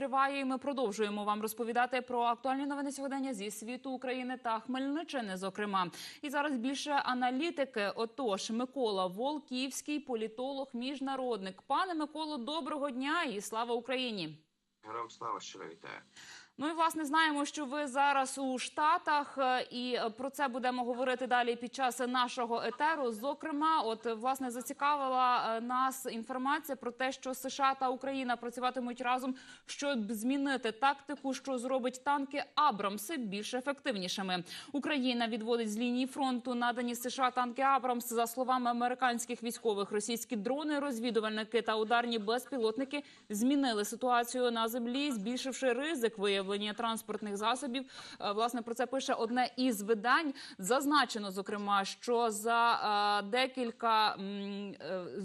триває, і ми продовжуємо вам розповідати про актуальні новини сьогодення зі світу України та Хмельниччини. Зокрема, і зараз більше аналітики. Отож, Микола Волківський, політолог, міжнародник. Пане Миколо, доброго дня і слава Україні. Героям слава щиро вітаю. Ну і власне знаємо, що ви зараз у Штатах, е, і е, про це будемо говорити далі під час нашого етеру. Зокрема, от е, власне зацікавила нас інформація про те, що США та Україна працюватимуть разом, щоб змінити тактику, що зробить танки Абрамси більш ефективнішими. Україна відводить з лінії фронту надані США танки Абрамс. За словами американських військових, російські дрони, розвідувальники та ударні безпілотники змінили ситуацію на землі, збільшивши ризик виявлення транспортних засобів. Е, Власне про це пише одне із видань. Зазначено зокрема, що за е, декілька е,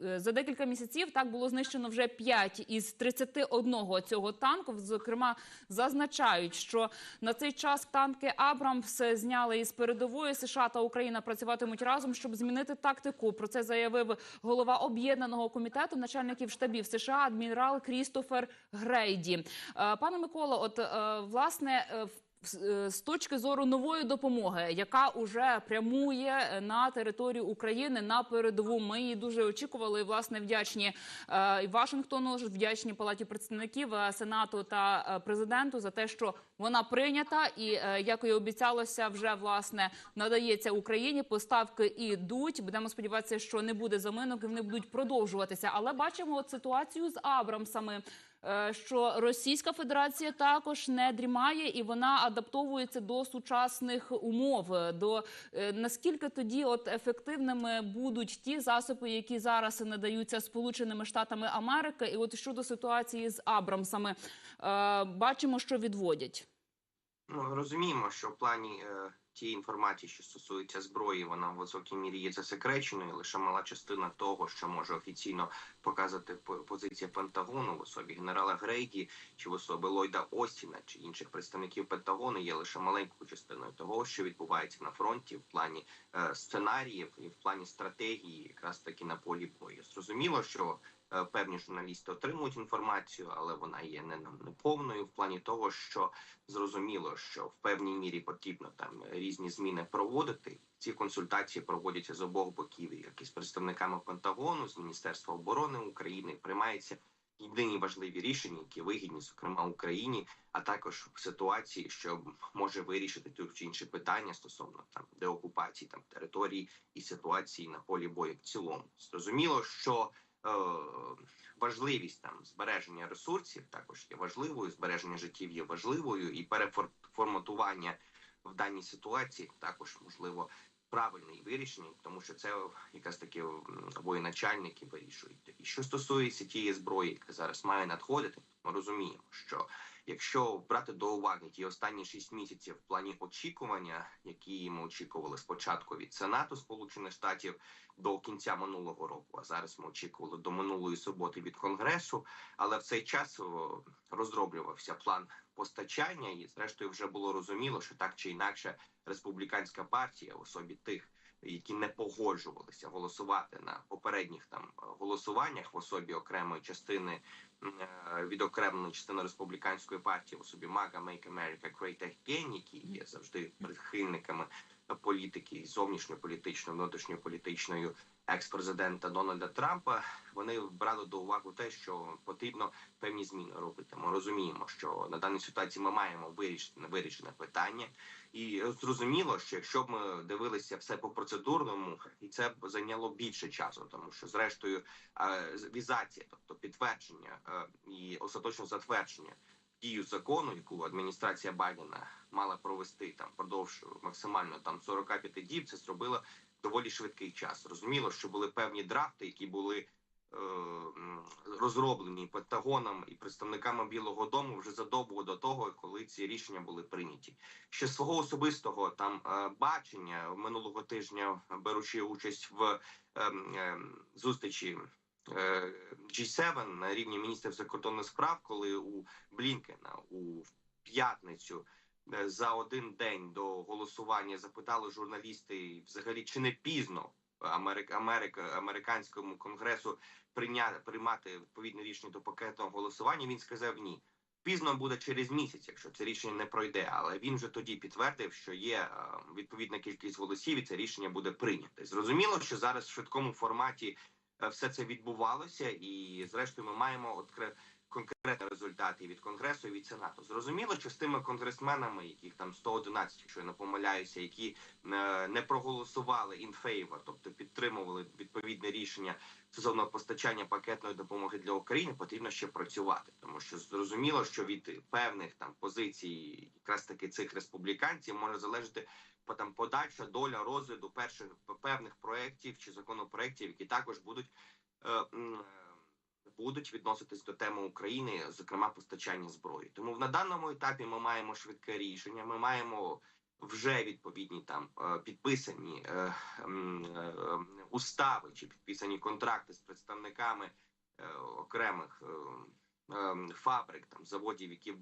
за декілька місяців так було знищено вже 5 із 31 цього танку. Зокрема, зазначають, що на цей час танки Абрамс зняли із передової США та Україна працюватимуть разом, щоб змінити тактику. Про це заявив голова об'єднаного комітету начальників штабів США адмірал Крістофер Грейді. Пане Микола, от е, власне. е, з- е, точки зору нової допомоги, яка уже прямує на територію України на передову, ми її дуже очікували. Власне, вдячні і Вашингтону, вдячні палаті представників Сенату та президенту за те, що вона прийнята, і як і обіцялося, вже власне надається Україні. Поставки ідуть. Будемо сподіватися, що не буде заминок і вони будуть продовжуватися. Але бачимо от ситуацію з Абрамсами. Е, Що Російська Федерація також не дрімає і вона адаптовується до сучасних умов. До е, наскільки тоді от ефективними будуть ті засоби, які зараз надаються Сполученими Штатами Америки, і от щодо ситуації з Абрамсами, е, бачимо, що відводять. Ну розуміємо, що в плані тієї інформації, що стосується зброї, вона в високій мірі є засекреченою. Лише мала частина того, що може офіційно показати по- позиція Пентагону в особі генерала Грейді чи в особи Ллойда Остіна чи інших представників Пентагону є лише маленькою частиною того, що відбувається на фронті в плані е, сценаріїв і в плані стратегії, якраз таки на полі бою. Зрозуміло, що певні журналісти отримують інформацію, але вона є не не повною в плані того, що зрозуміло, що в певній мірі потрібно там різні зміни проводити. Ці консультації проводяться з обох боків, як і з представниками Пентагону, з Міністерства оборони України. Приймаються єдині важливі рішення, які вигідні, зокрема Україні, а також в ситуації, що може вирішити ті чи інші питання стосовно там деокупації там території і ситуації на полі бою в цілому. Зрозуміло, що е, важливість там збереження ресурсів також є важливою, збереження життів є важливою, і переформатування в даній ситуації також можливо правильне і вирішення, тому що це якраз таки воєначальники вирішують. І що стосується тієї зброї, яка зараз має надходити, ми розуміємо, що якщо брати до уваги ті останні шість місяців в плані очікування, які ми очікували спочатку від Сенату Сполучених Штатів до кінця минулого року, а зараз ми очікували до минулої суботи від Конгресу, але в цей час розроблювався план постачання, і зрештою вже було розуміло, що так чи інакше республіканська партія в особі тих, які не погоджувалися голосувати на попередніх там голосуваннях в особі окремої частини е, відокремленої частини республіканської партії в особі MAGA, Make America Great Again, які є завжди прихильниками політики і зовнішньополітичної, внутрішньополітичної екс-президента Дональда Трампа. Вони брали до уваги те, що потрібно певні зміни робити. Ми розуміємо, що на даній ситуації ми маємо вирішити невирішене питання, і зрозуміло, що якщо б ми дивилися все по процедурному, і це б зайняло більше часу, тому що зрештою е, візація, тобто підтвердження е, і остаточне затвердження дію закону, яку адміністрація Байдена мала провести там впродовж максимально там 45 діб, це зробило доволі швидкий час. Зрозуміло, що були певні драфти, які були е, розроблені Пентагоном і представниками Білого Дому вже задовго до того, коли ці рішення були прийняті. Ще свого особистого там е, бачення минулого тижня, беручи участь в ем, ем, зустрічі. е, G7 на рівні міністрів закордонних справ, коли у Блінкена у п'ятницю е, за один день до голосування запитали журналісти, взагалі чи не пізно Америка, Америка американському конгресу прийняти приймати відповідне рішення до пакетного голосування. Він сказав ні. Пізно буде через місяць, якщо це рішення не пройде. Але він вже тоді підтвердив, що є е, відповідна кількість голосів, і це рішення буде прийнято. Зрозуміло, що зараз в швидкому форматі е, все це відбувалося, і зрештою ми маємо от кре- конкретні результати від конгресу і від сенату. Зрозуміло, що з тими конгресменами, яких там 111, якщо я не помиляюся, які е, не проголосували in favor, тобто підтримували відповідне рішення стосовно постачання пакетної допомоги для України, потрібно ще працювати, тому що зрозуміло, що від певних там позицій, якраз таки цих республіканців, може залежати по- там подальша доля розгляду перших певних проєктів чи законопроєктів, які також будуть. е, Будуть відноситись до теми України, зокрема постачання зброї. Тому на даному етапі ми маємо швидке рішення. Ми маємо вже відповідні там е, підписані е, е, устави чи підписані контракти з представниками е, окремих е, е, фабрик, там заводів, які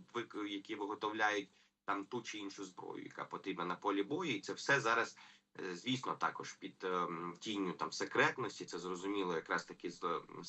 які виготовляють там ту чи іншу зброю, яка потрібна на полі бою, і це все зараз. Е, Звісно, також під ем, тінню там секретності, це зрозуміло, якраз таки з,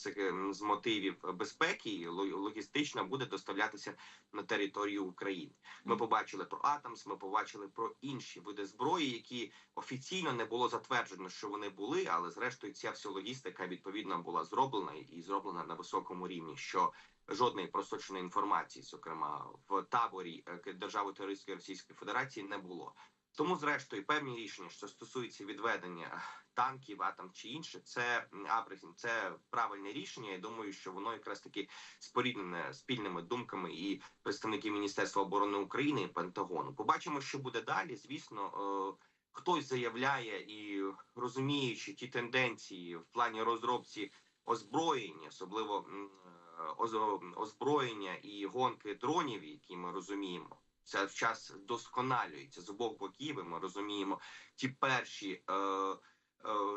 е, з мотивів безпеки, і логістично буде доставлятися на територію України. Ми побачили про Атомс, ми побачили про інші види зброї, які офіційно не було затверджено, що вони були, але зрештою ця вся логістика відповідно була зроблена і зроблена на високому рівні. Що жодної просоченої інформації, зокрема в таборі е, держави терористської Російської Федерації, не було. Тому, зрештою, певні рішення, що стосуються відведення танків, атом чи інше, це Абрахім, це правильне рішення. Я думаю, що воно якраз таки споріднене спільними думками і представників Міністерства оборони України і Пентагону. Побачимо, що буде далі. Звісно, е, хтось заявляє і розуміючи ті тенденції в плані розробці озброєння, особливо е, озброєння і гонки дронів, які ми розуміємо. Це час вдосконалюється з обох боків. Ми розуміємо ті перші е, е,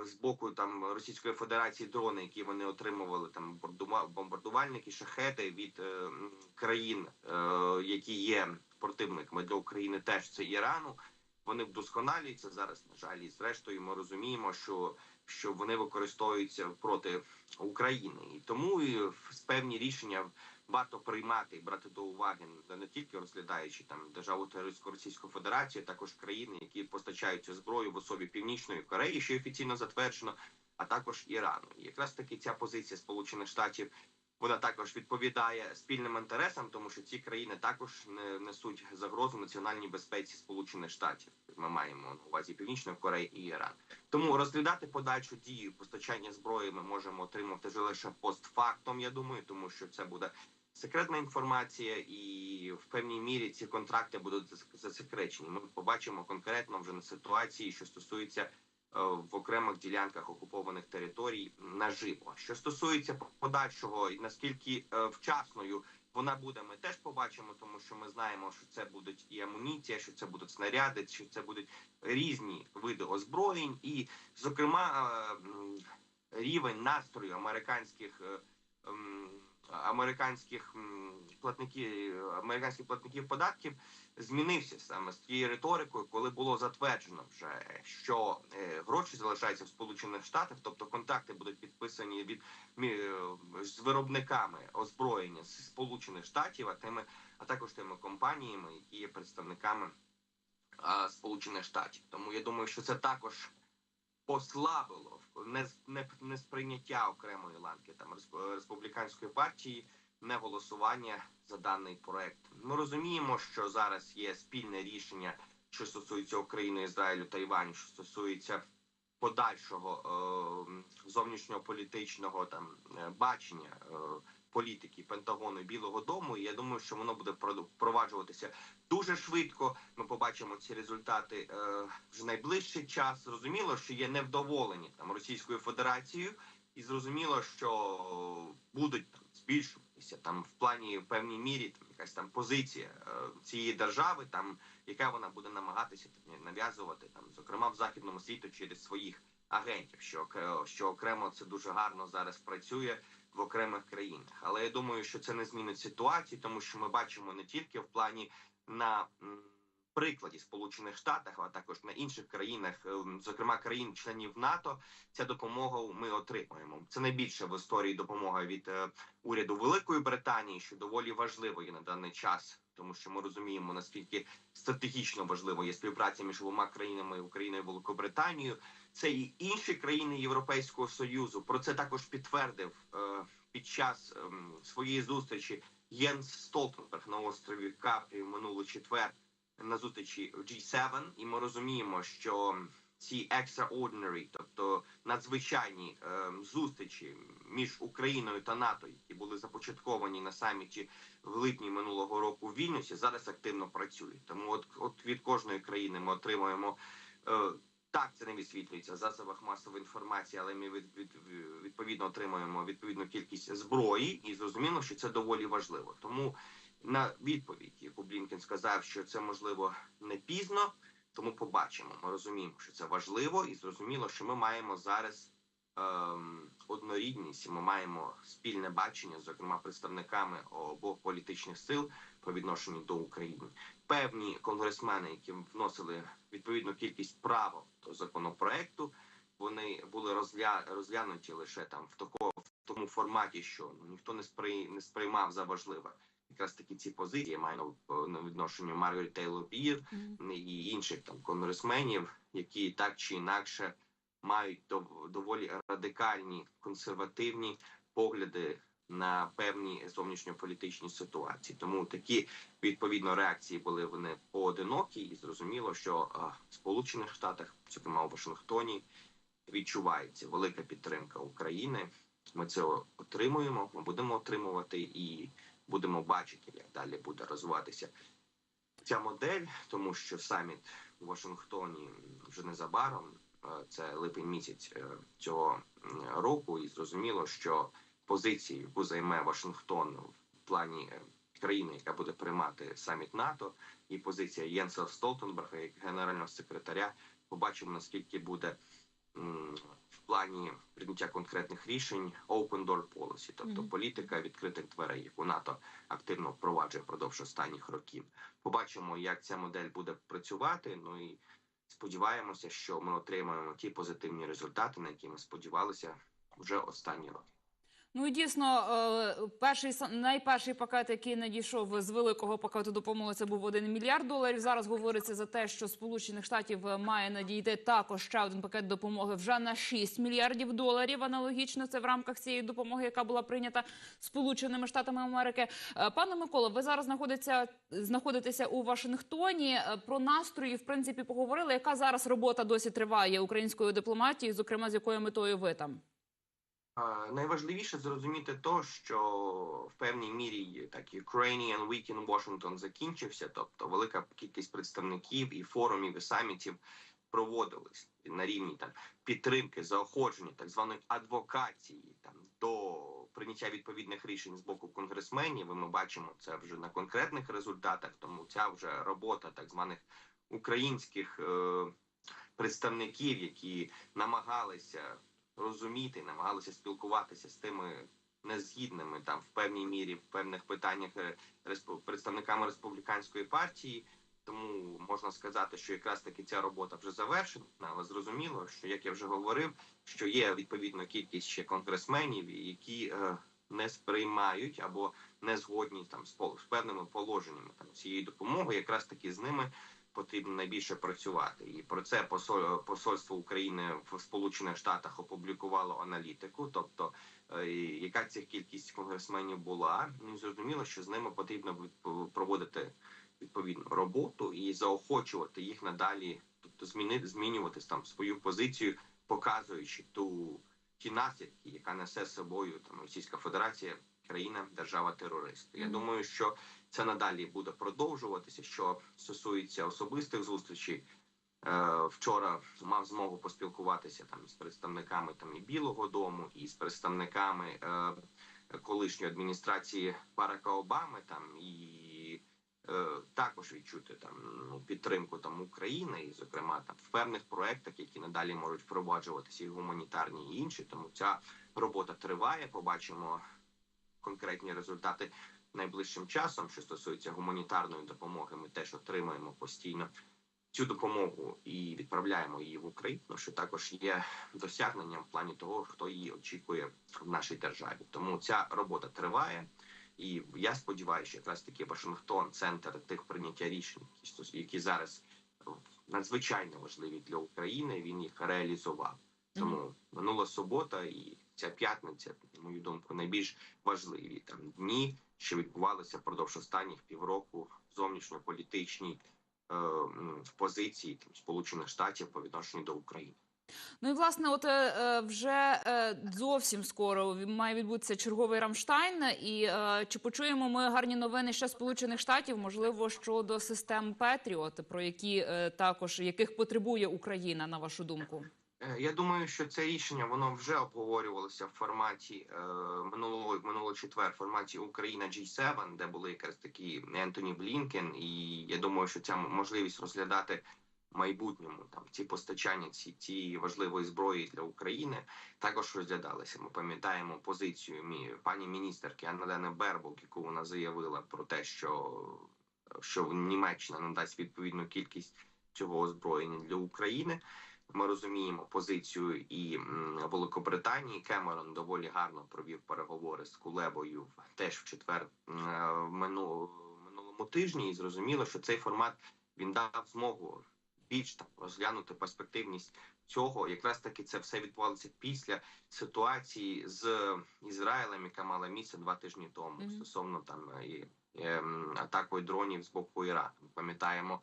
з боку там Російської Федерації дрони, які вони отримували там бомбардува- бомбардувальники, шахети від е, країн, е, які є противниками для України, теж це Ірану. Вони вдосконалюються зараз. На жаль, і зрештою, ми розуміємо, що, що вони використовуються проти України, і тому і певні рішення варто приймати брати до уваги не- тільки розглядаючи там державу терористську Російську Федерацію, також країни, які постачають цю зброю в особі Північної Кореї, що офіційно затверджено, а також Ірану. І якраз таки ця позиція Сполучених Штатів. Вона також відповідає спільним інтересам, тому що ці країни також не несуть загрозу національній безпеці Сполучених Штатів. Ми маємо на увазі Північної Кореї і Іран. Тому розглядати подальшу дію постачання зброї ми можемо отримати вже лише постфактом. Я думаю, тому що це буде секретна інформація, і в певній мірі ці контракти будуть засекречені. Ми побачимо конкретно вже на ситуації, що стосується е, в окремих ділянках окупованих територій наживо. Що стосується подальшого і наскільки е, вчасною вона буде, ми теж побачимо, тому що ми знаємо, що це будуть і амуніція, що це будуть снаряди, що це будуть різні види озброєнь, і зокрема е, рівень настрою американських. Американських платників американських платників податків змінився саме з тією риторикою, коли було затверджено вже що е, гроші залишаються в Сполучених Штатах, тобто контакти будуть підписані від з виробниками озброєння з Сполучених Штатів, а тими, а також тими компаніями, які є представниками Сполучених Штатів. Тому я думаю, що це також послабило не, не, не сприйняття окремої ланки там респ- республіканської партії, не голосування за даний проект. Ми розуміємо, що зараз є спільне рішення, що стосується України, Ізраїлю та що стосується подальшого е, зовнішньополітичного там е, бачення е, політики Пентагону і Білого Дому. І я думаю, що воно буде впроваджуватися дуже швидко. Ми побачимо ці результати е, вже найближчий час. Зрозуміло, що є невдоволені там Російською Федерацією, і зрозуміло, що будуть там збільшуватися там в плані в певній мірі там якась там позиція е, цієї держави, там яка вона буде намагатися там, нав'язувати там, зокрема в західному світу через своїх агентів, що оке- що окремо це дуже гарно зараз працює в окремих країнах. Але я думаю, що це не змінить ситуацію, тому що ми бачимо не тільки в плані на прикладі Сполучених Штатах, а також на інших країнах, ем, зокрема країн-членів НАТО, ця допомога ми отримуємо. Це найбільша в історії допомога від е, уряду Великої Британії, що доволі важливо є на даний час, тому що ми розуміємо наскільки стратегічно важливо є співпраця між двома країнами Україною і Великобританією. Це і інші країни Європейського союзу. Про це також підтвердив е, під час ем, своєї зустрічі Єнс Столтенберг на острові Капрі в минулий четвер на зустрічі в G7. І ми розуміємо, що ці extraordinary, тобто надзвичайні е, зустрічі між Україною та НАТО, які були започатковані на саміті в липні минулого року в Вільнюсі, зараз активно працюють. Тому, от, от від кожної країни ми отримуємо. Так, це не висвітлюється в засобах масової інформації, але ми від, від, відповідно отримуємо відповідну кількість зброї, і зрозуміло, що це доволі важливо. Тому на відповідь, яку Блінкен сказав, що це можливо не пізно, тому побачимо. Ми розуміємо, що це важливо, і зрозуміло, що ми маємо зараз ем, однорідність. Ми маємо спільне бачення, зокрема представниками обох політичних сил по відношенню до України. Певні конгресмени, які вносили відповідну кількість правок до законопроекту, вони були розгля... розглянуті лише там в такому в тому форматі, що ну, ніхто не сприй... не сприймав за важливе. Якраз такі ці позиції маю на- відношенню Маргарет Тейлор Бір і інших там конгресменів, які так чи інакше мають дов- доволі радикальні консервативні погляди на певні зовнішньополітичні ситуації. Тому такі відповідно реакції були вони поодинокі, і зрозуміло, що в Сполучених Штатах, зокрема у Вашингтоні, відчувається велика підтримка України. Ми це отримуємо. Ми будемо отримувати і будемо бачити, як далі буде розвиватися ця модель, тому що саміт у Вашингтоні вже незабаром. Це липень місяць е, цього року, і зрозуміло, що позицію, яку займе Вашингтон в плані країни, яка буде приймати саміт НАТО, і позиція Єнса Столтенберга як генерального секретаря, побачимо наскільки буде в плані прийняття конкретних рішень open door policy, тобто політика відкритих дверей, яку НАТО активно впроваджує впродовж останніх років. Побачимо, як ця модель буде працювати. Ну і сподіваємося, що ми отримаємо ті позитивні результати, на які ми сподівалися вже останні роки. Ну дійсно, е, перший найперший пакет, який надійшов з великого пакету допомоги, це був 1 мільярд доларів. Зараз говориться за те, що Сполучених Штатів е, має надійти також ще один пакет допомоги вже на 6 мільярдів доларів. Аналогічно це в рамках цієї допомоги, яка була прийнята Сполученими Штатами Америки. Е, Пане Миколо, ви зараз знаходиться знаходитеся у Вашингтоні. Про настрої в принципі поговорили. Яка зараз робота досі триває української дипломатії, зокрема з якою метою ви там? Найважливіше зрозуміти то, що в певній мірі так Ukrainian Week in Washington закінчився, тобто велика кількість представників і форумів і самітів проводились на рівні там підтримки, заохочення, так званої адвокації там до прийняття відповідних рішень з боку конгресменів. Ми бачимо це вже на конкретних результатах. Тому ця вже робота так званих українських е, представників, які намагалися розуміти, намагалися спілкуватися з тими незгідними там в певній мірі в певних питаннях е, представниками республіканської партії. Тому можна сказати, що якраз таки ця робота вже завершена, але зрозуміло, що як я вже говорив, що є відповідна кількість ще конгресменів, які е, не сприймають або не згодні там з з певними положеннями там цієї допомоги, якраз таки з ними потрібно найбільше працювати. І про це посоль- посольство України в Сполучених Штатах опублікувало аналітику, тобто е, яка ця кількість конгресменів була. Ну зрозуміло, що з ними потрібно відп- проводити відповідну роботу і заохочувати їх надалі, тобто змінити змінювати там свою позицію, показуючи ту ті наслідки, яка несе з собою там Російська Федерація, країна, держава терорист. Я думаю, що це надалі буде продовжуватися. Що стосується особистих зустрічей, е, вчора мав змогу поспілкуватися там з представниками там і Білого Дому, і з представниками е, колишньої адміністрації Барака Обами, там і е, також відчути там ну, підтримку там України, і зокрема там в певних проектах, які надалі можуть впроваджуватися і гуманітарні і інші. Тому ця робота триває. Побачимо конкретні результати найближчим часом, що стосується гуманітарної допомоги, ми теж отримаємо постійно цю допомогу і відправляємо її в Україну, що також є досягненням в плані того, хто її очікує в нашій державі. Тому ця робота триває. І я сподіваюся, що якраз таки Вашингтон, центр тих прийняття рішень, які зараз надзвичайно важливі для України. Він їх реалізував. Тому минула субота і ця п'ятниця, на мою думку, найбільш важливі там дні, що відбувалися впродовж останніх півроку зовнішньополітичній е, позиції там, Сполучених Штатів по відношенню до України. Ну і власне, от е, е, вже е, зовсім скоро має відбутися черговий Рамштайн. І чи почуємо ми гарні новини ще Сполучених Штатів, можливо, щодо систем Петріот, про які також яких потребує Україна, на вашу думку? Е, Я думаю, що це рішення воно вже обговорювалося в форматі е, минулого минулого четвер, форматі Україна G7, де були якраз такі Ентоні Блінкен, і я думаю, що ця можливість розглядати в майбутньому там ці постачання ці цієї важливої зброї для України також розглядалися. Ми пам'ятаємо позицію мі, пані міністерки Аннадени Бербок, яку вона заявила про те, що, що Німеччина надасть відповідну кількість цього озброєння для України. Ми розуміємо позицію і Великобританії. Кемерон доволі гарно провів переговори з Кулебою теж в четвер е, в минулому тижні. І зрозуміло, що цей формат він дав змогу більш там розглянути перспективність цього. Якраз таки це все відбувалося після ситуації з Ізраїлем, яка мала місце два тижні тому Мгм. стосовно там і, ем, атакою дронів з боку Ірану. Пам'ятаємо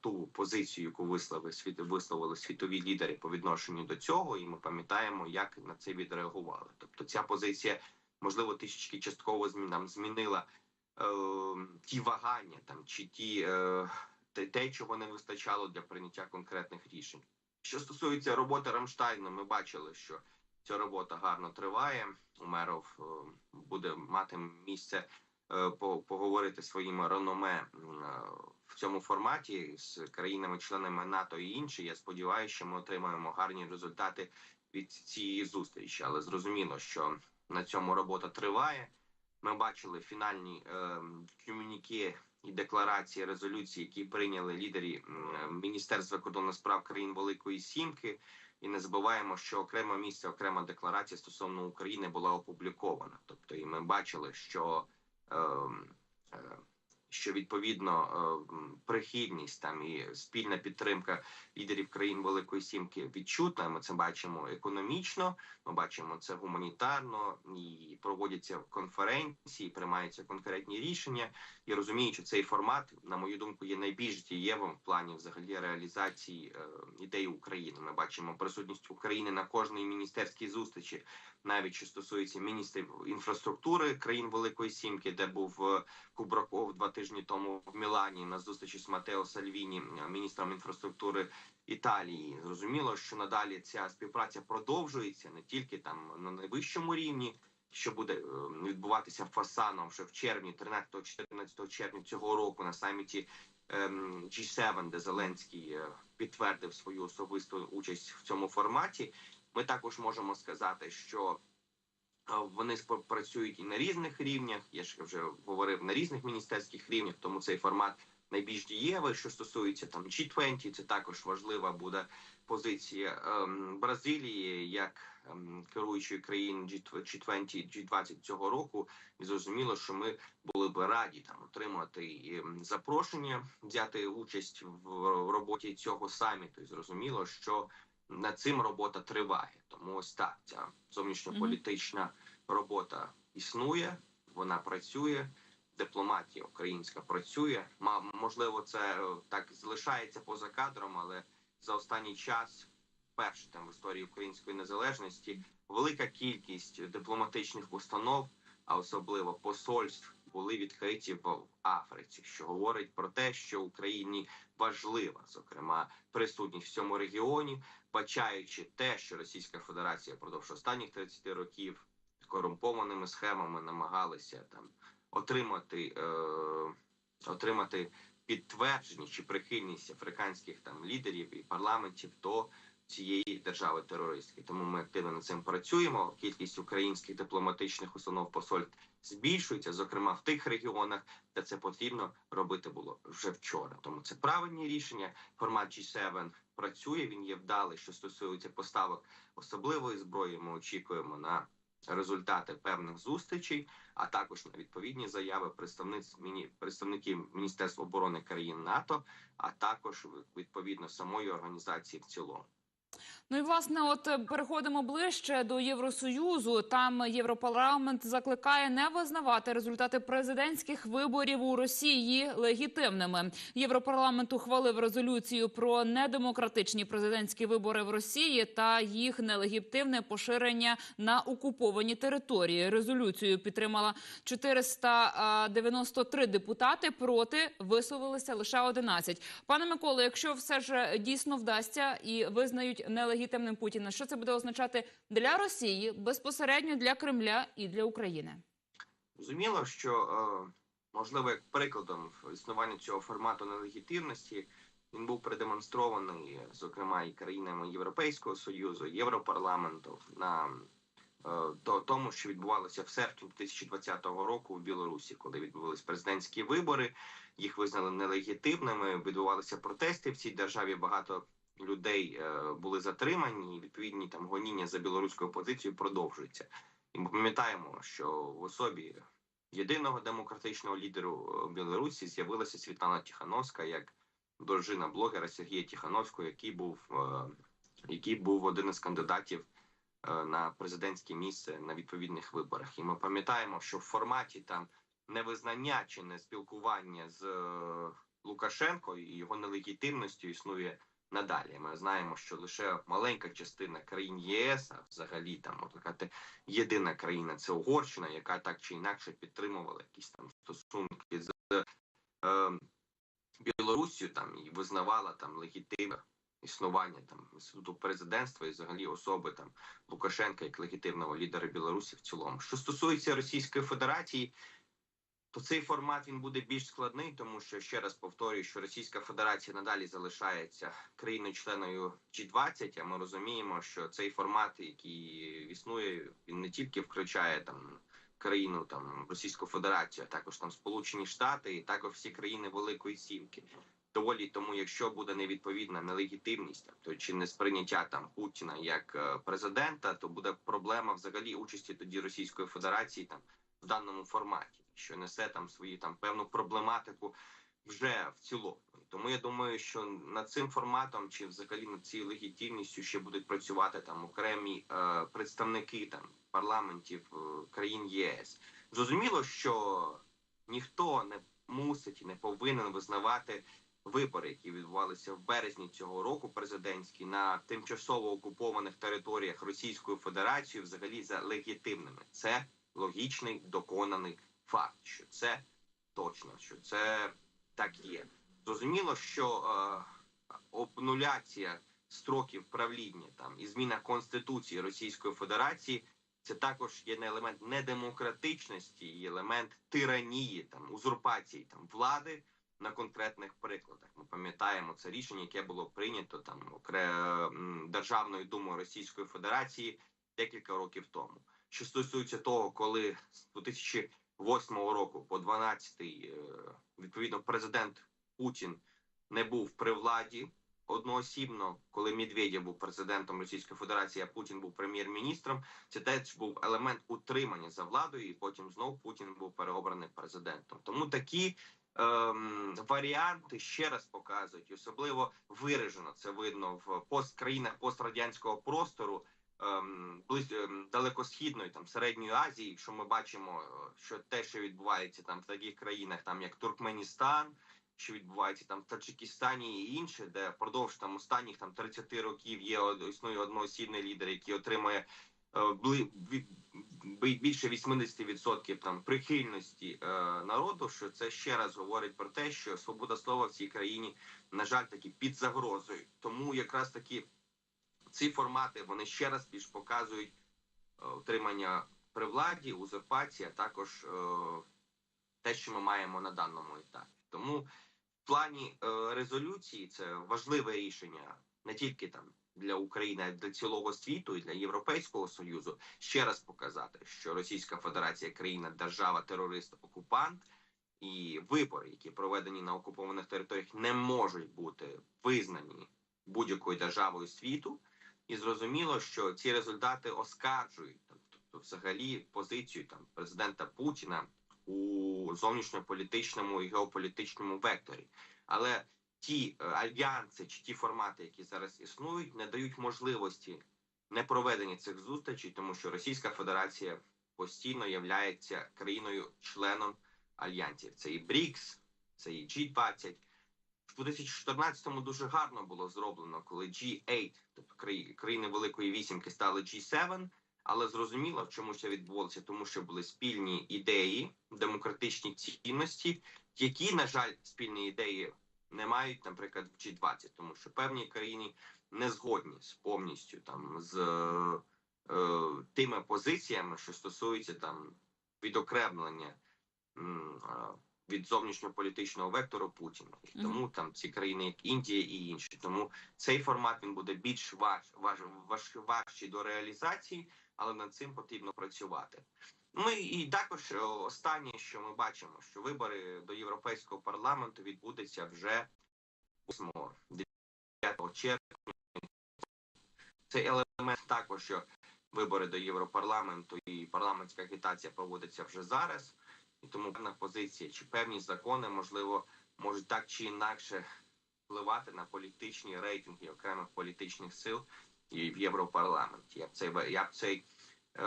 ту позицію, яку висловили висловили світові лідери по відношенню до цього, і ми пам'ятаємо, як на це відреагували. Тобто, ця позиція можливо трішечки частково змі- нам змінила ем, ті вагання там чи ті е, те, чого не вистачало для прийняття конкретних рішень. Що стосується роботи Рамштайну, ми бачили, що ця робота гарно триває. Умеров е, буде мати місце е, по- поговорити своїм реноме е, в цьому форматі з країнами-членами НАТО і інші. Я сподіваюся, що ми отримаємо гарні результати від цієї зустрічі. Але зрозуміло, що на цьому робота триває. Ми бачили фінальні е, комюніке і декларації резолюції, які прийняли лідери м, Міністерства закордонних справ країн Великої Сімки. І не забуваємо, що окреме місце, окрема декларація стосовно України була опублікована. Тобто, і ми бачили, що, е, е, що відповідно е, прихильність там і спільна підтримка лідерів країн Великої Сімки відчутна. Ми це бачимо економічно. Ми бачимо це гуманітарно і проводяться конференції, приймаються конкретні рішення. І розуміючи цей формат, на мою думку, є найбільш дієвим в плані взагалі реалізації е, ідеї України. Ми бачимо присутність України на кожній міністерській зустрічі, навіть що стосується міністрів інфраструктури країн Великої Сімки, де був е, Кубраков два тижні тому в Мілані на зустрічі з Матео Сальвіні, міністром інфраструктури Італії. Зрозуміло, що надалі ця співпраця продовжується не тільки там на найвищому рівні, що буде е, відбуватися фасаном вже в червні, 13-14 червня цього року на саміті ем, G7, де Зеленський е, підтвердив свою особисту участь в цьому форматі. Ми також можемо сказати, що вони співпрацюють і на різних рівнях. Я ж вже говорив на різних міністерських рівнях, тому цей формат найбільш дієвий. Що стосується там G20, це також важлива буде позиція ем, Бразилії як ем, керуючої країни G20, G20 цього року. І зрозуміло, що ми були б раді там отримати ем, запрошення, взяти участь в роботі цього саміту. І зрозуміло, що над цим робота триває. Тому ось так ця зовнішньополітична робота існує, вона працює. Дипломатія українська працює. Можливо, це е, так залишається поза кадром, але за останній час, перше там в історії української незалежності, велика кількість дипломатичних установ, а особливо посольств, були відкриті в Африці, що говорить про те, що Україні важлива, зокрема, присутність в цьому регіоні, бачаючи те, що Російська Федерація впродовж останніх 30 років корумпованими схемами намагалися там отримати, е, отримати підтвердження чи прихильність африканських там лідерів і парламентів до цієї держави терористки. Тому ми активно над цим працюємо. Кількість українських дипломатичних установ посольств збільшується, зокрема в тих регіонах, де це потрібно робити було вже вчора. Тому це правильні рішення. Формат G7 працює. Він є вдалий, що стосується поставок особливої зброї. Ми очікуємо на результати певних зустрічей, а також на відповідні заяви представниць представників Міністерства оборони країн НАТО, а також відповідно самої організації в цілому. Ну і власне, от е, переходимо ближче до Євросоюзу. Там Європарламент закликає не визнавати результати президентських виборів у Росії легітимними. Європарламент ухвалив резолюцію про недемократичні президентські вибори в Росії та їх нелегітимне поширення на окуповані території. Резолюцію підтримала 493 депутати. Проти висловилися лише 11. Пане Миколо, якщо все ж дійсно вдасться і визнають нелегітимним Путіна, що це буде означати для Росії безпосередньо для Кремля і для України? Зрозуміло, що е, можливо, як прикладом існування цього формату нелегітимності він був продемонстрований, зокрема, і країнами Європейського союзу, Європарламенту на е, то, тому, що відбувалося в серпні 2020 року в Білорусі, коли відбувалися президентські вибори, їх визнали нелегітимними. Відбувалися протести в цій державі. Багато людей е, були затримані. і Відповідні там гоніння за білоруською позицією продовжуються. І ми пам'ятаємо, що в особі єдиного демократичного лідеру е, Білорусі з'явилася Світлана Тихановська як дружина блогера Сергія Тихановського, який був е, який був один із кандидатів на президентське місце на відповідних виборах. І ми пам'ятаємо, що в форматі там невизнання чи не спілкування з Лукашенко і його нелегітимністю існує надалі. Ми знаємо, що лише маленька частина країн ЄС, а взагалі там така єдина країна це Угорщина, яка так чи інакше підтримувала якісь там стосунки з е, Білоруссю там і визнавала там легітимне існування там інституту президентства і взагалі особи там Лукашенка як легітимного лідера Білорусі в цілому. Що стосується Російської Федерації, то цей формат він буде більш складний, тому що ще раз повторюю, що Російська Федерація надалі залишається країною-членою G20, А ми розуміємо, що цей формат, який існує, він не тільки включає там країну там Російську Федерацію, а також там Сполучені Штати і також всі країни Великої Сімки. Доволі тому, якщо буде невідповідна нелегітимність, то чи не сприйняття там Путіна як е, президента, то буде проблема взагалі участі тоді Російської Федерації там в даному форматі, що несе там свої там певну проблематику вже в цілому. Тому я думаю, що над цим форматом чи взагалі над цією легітимністю ще будуть працювати там окремі е, представники там парламентів е, країн ЄС. Зрозуміло, що ніхто не мусить і не повинен визнавати вибори, які відбувалися в березні цього року, президентські на тимчасово окупованих територіях Російської Федерації, взагалі за легітимними. Це логічний доконаний факт, що це точно, що це так є. Зрозуміло, що е, обнуляція строків правління там і зміна конституції Російської Федерації це також є не елемент недемократичності, і елемент тиранії, там узурпації там влади на конкретних прикладах. Ми пам'ятаємо це рішення, яке було прийнято там окре- Державною думою Російської Федерації декілька років тому. Що стосується того, коли з 2008 року по 12 е, відповідно президент Путін не був при владі одноосібно, коли Медведєв був президентом Російської Федерації, а Путін був прем'єр-міністром. Це теж був елемент утримання за владою, і потім знов Путін був переобраний президентом. Тому такі ем, варіанти ще раз показують, особливо виражено це видно в посткраїнах пострадянського простору. Ем, ем, далекосхідної там середньої Азії, що ми бачимо, е, що те, що відбувається там в таких країнах, там як Туркменістан, що відбувається там в Таджикистані і інше, де впродовж там останніх там 30 років є існує одноосібний лідер, який отримує е, більше 80% там прихильності е, народу. Що це ще раз говорить про те, що свобода слова в цій країні на жаль таки під загрозою. Тому якраз таки ці формати вони ще раз більш показують е, утримання при владі, узурпація, також е, те, що ми маємо на даному етапі. Тому в плані е, резолюції це важливе рішення не тільки там для України, а й для цілого світу і для Європейського союзу ще раз показати, що Російська Федерація країна держава, терорист, окупант, і вибори, які проведені на окупованих територіях, не можуть бути визнані будь-якою державою світу. І зрозуміло, що ці результати оскаржують тобто, взагалі позицію там президента Путіна у зовнішньополітичному і геополітичному векторі. Але ті е, альянси чи ті формати, які зараз існують, не дають можливості не проведення цих зустрічей, тому що Російська Федерація постійно являється країною-членом альянсів. Це і БРІКС, це і G20. В 2014-му дуже гарно було зроблено, коли G8, тобто краї- країни Великої Вісімки, стали G7, але зрозуміло, чому це відбувалося, тому що були спільні ідеї, демократичні цінності, які, на жаль, спільні ідеї не мають, наприклад, в G20, тому що певні країни не згодні з повністю там з е, тими позиціями, що стосуються там відокремлення а, від зовнішньополітичного вектору Путіна. І тому там ці країни, як Індія і інші. Тому цей формат він буде більш важ, важ, важ, важчий до реалізації, але над цим потрібно працювати. Ну і також е, останнє, що ми бачимо, що вибори до Європейського парламенту відбудуться вже 8-9 червня. Цей елемент також, що вибори до Європарламенту і парламентська агітація проводиться вже зараз, і тому певна позиція чи певні закони, можливо, можуть так чи інакше впливати на політичні рейтинги окремих політичних сил і в Європарламенті. Я б цей я б цей е,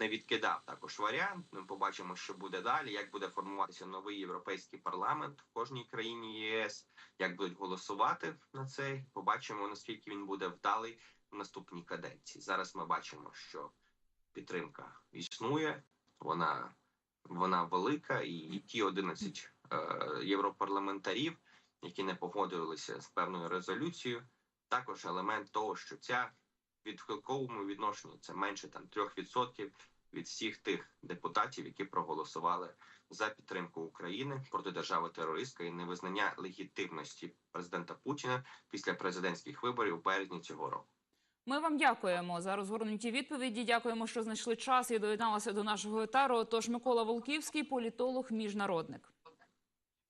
не відкидав також варіант. Ми побачимо, що буде далі, як буде формуватися новий європейський парламент в кожній країні ЄС, як будуть голосувати на цей. Побачимо наскільки він буде вдалий в наступній каденції. Зараз ми бачимо, що підтримка існує, вона, вона велика, і ті 11 е, європарламентарів, які не погодилися з певною резолюцією, також елемент того, що ця відхилковому відношенні це менше там 3% від всіх тих депутатів, які проголосували за підтримку України проти держави терористка і невизнання легітимності президента Путіна після президентських виборів у березні цього року. Ми вам дякуємо за розгорнуті відповіді. Дякуємо, що знайшли час і доєдналися до нашого етару. Тож Микола Волківський, політолог, міжнародник.